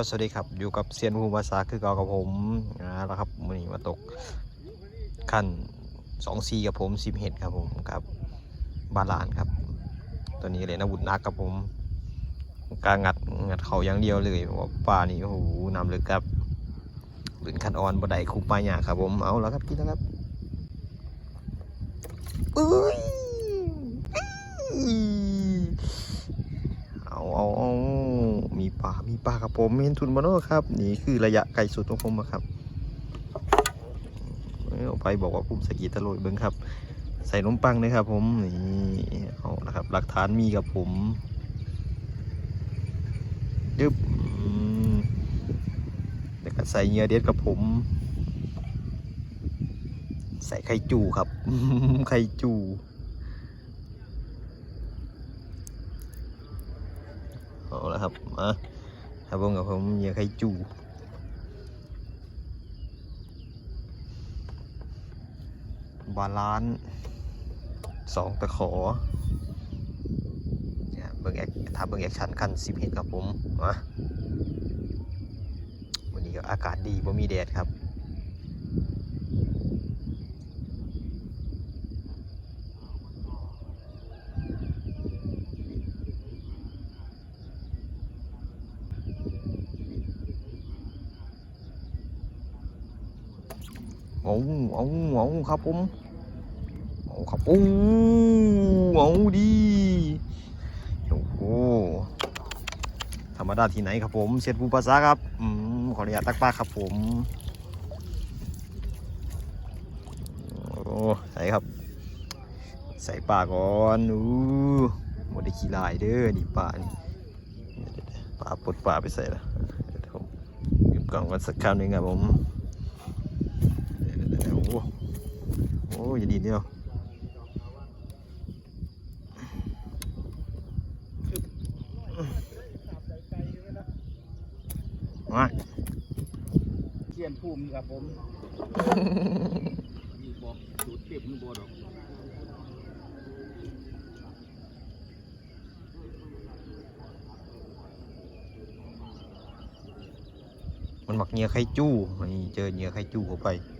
ับสวัสดีครับ อยู่กับเซียนภูมิภาษาคือเก่ากับผมนะครับวันนี้มาตกขั้นสองซีกับผมสิบเห็ดครับผมกับบาลานครับ ตัวนี้เลยนะบุญนักกับผม การงัดงัดเขาอย่างเดียวเลยว่าป่านี่โอ้โหนำเลยครับหลุนคันออนบัไดคุปปลายหยาครับผมเอาแล้วครับกินแล้วครับอุ้ยเอาเอาเอา ปลามีปลาครับผมเห็นทุนมาโน่ครับนี่คือระยะไกลสุดของผมครับเอาไปบอกว่าผมสกีตะโลยเบิ้งครับ ใส่นมปังเลยครับ ผมนี่เอาละครับ หลักฐานมีกับผมยึบแล้วก็ใส่เนื้อเด็ดกับผม ใส่ไข่จูครับไข่จู เอาละครับมาครับผมกับผมเนื้อไข่จูบาลานซ์สองตะขอเนี่ยเบิ่งแอคถ้าเบิ่งแอคชั่นคันสิบเห็ดครับผมมาวันนี้ก็อากาศดีบ่มีแดดครับ เอาเอาเอาครับผมเอาครับโอ้เอาดีโอ้โหธรรมดาที่ไหนครับผมเสียภูภาษาครับอืมขออนุญาตตักปลาครับผมโอ้ใส่ครับ ใส่ปลาก่อนอู้หมดได้ขี้ลายเด้อนี่ปลาปลาปลดปลาไปใส่ละยวผมยิบกล่องกันสักคำหนึ่งครับผม โอ้โหโอ้ยดีเดียวมาเชียนภูมิครับผมมีบอกสูตรเก็บมีบ่ดอกมันหมักเหงียไข่จู้นี่เจอเหงียไข่จู้เข้าไปก็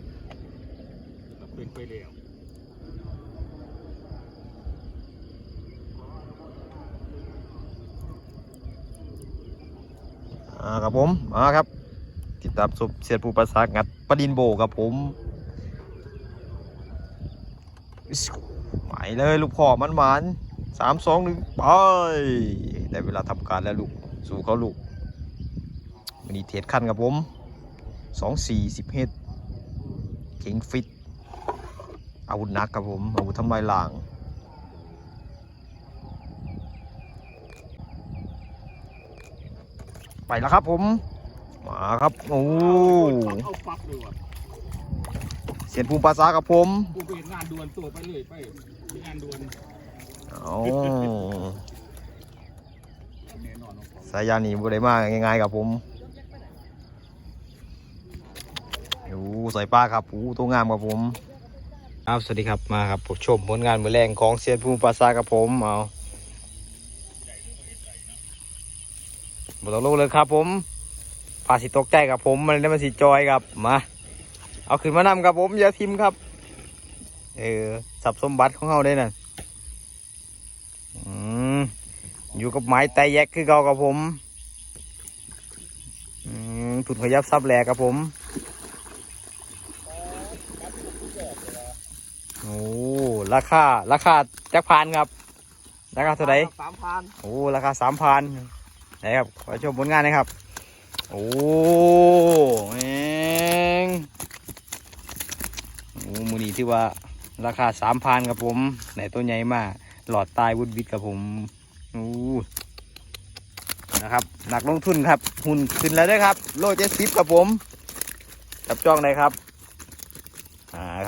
เป็นไปแล้วอ่าครับผมมาครับ ติดตามสุบเสียดภูปราสาทงัดปลาดินโบครับผมใหมายเลยลูกพ่อมันหมานสามสองหนึ่งไปได้เวลาทำการแล้วลูก สู่เขาลูกมันนี้เทสขั้นครับผมสองสี่สิบเฮดเข่งฟิต อาวุธนักครับผมอาวุธทำลายล้างไปแล้วครับผม มาครับโอ้เสียนภูมิภาษากับผมกูไปเห็นงานด่วนตัวไปเลยไปงานด่วนเอาสายยานีบุได้มากง่ายๆกับผมโอ้ใส่ปลาครับโอ้ตัวงามกับผม ครับสวัสดีครับมาครับผมชมผลงานมือแรงของเซียนภูมิภาษากับผมเอาบต้องรู้เลยครับผมพาสิตกใจกับผมมันได้มาสิจอยครับมาเอาขึ้นมานำกับผมอย่าทิมครับเออสับสมบัติของเขาได้น่ะอืมอยู่กับไม้ไตแยกคือเก่ากับผมอืมถุนขยับซับแหลกกับผม โอ้ ราคาราคาจักพันครับ ราคาเท่าไหร่สามพันโอ้ราคาสามพันไหนครับขอชมผลงานหนะครับ โอ้เองโอ้มูนี่ที่ว่าราคาสามพันครับผมไหนตัวใหญ่มาก หลอดตายวุดวิดกับผมโอ้นะครับหนักลงทุนครับ หุ่นขึ้นแล้วด้วยครับ โลเจ็ดสิบครับผมจับจ้องเลยครับ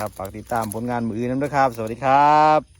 ครับฝากติดตามผลงานมืออื่นนะครับ สวัสดีครับ